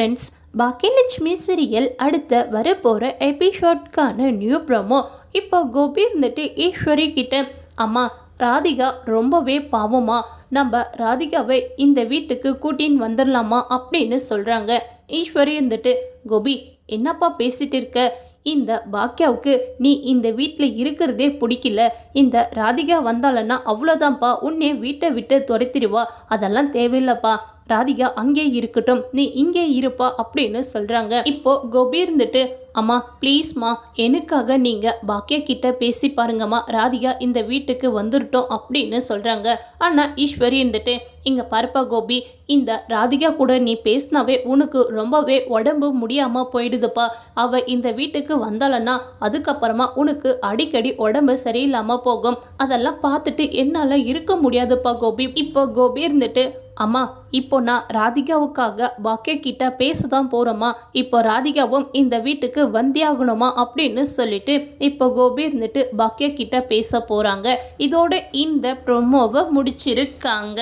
Friends Baakiyalakshmi serial அடுத்த வரப்போகிற எபிசோட்கான new promo இப்போ கோபி இருந்துட்டு ஈஸ்வரி கிட்ட அம்மா ராதிகா ரொம்பவே பாவமா. நம்ம ராதிகாவை இந்த வீட்டுக்கு கூட்டின்னு வந்துடலாமா அப்படின்னு சொல்கிறாங்க ஈஸ்வரி இருந்துட்டு கோபி என்னப்பா பேசிட்டு இருக்க? இந்த பாக்கியாவுக்கு நீ இந்த வீட்டில் இருக்கிறதே பிடிக்கல. இந்த ராதிகா வந்தாலன்னா அவ்வளோதான்ப்பா உன்னை வீட்டை விட்டு துரத்திடுவா. அதெல்லாம் தேவையில்லப்பா. ராதிகா அங்கே இருக்கட்டும் நீ இங்கே இருப்பா அப்படின்னு சொல்கிறாங்க இப்போ கோபி இருந்துட்டு அம்மா ப்ளீஸ்மா எனக்காக நீங்கள் பாக்கியா கிட்ட பேசி பாருங்கம்மா ராதிகா இந்த வீட்டுக்கு வந்துருட்டோம் அப்படின்னு சொல்கிறாங்க ஆனால் ஈஸ்வரி இருந்துட்டு இங்கே பருப்பா கோபி இந்த ராதிகா கூட நீ பேசினாவே உனக்கு ரொம்பவே உடம்பு முடியாமல் போயிடுதுப்பா. அவ இந்த வீட்டுக்கு வந்தாலன்னா அதுக்கப்புறமா உனக்கு அடிக்கடி உடம்பு சரியில்லாமல் போகும். அதெல்லாம் பார்த்துட்டு என்னால் இருக்க முடியாதுப்பா கோபி. இப்போ கோபி இருந்துட்டு அம்மா இப்போ நான் ராதிகாவுக்காக பாக்கிய கிட்ட பேச தான் போகிறோமா இப்போ ராதிகாவும் இந்த வீட்டுக்கு வந்தியாகணுமா அப்படின்னு சொல்லிட்டு இப்போ கோபி இருந்துட்டு பாக்கிய கிட்ட பேச போகிறாங்க இதோட இந்த ப்ரொமோவை முடிச்சிருக்காங்க.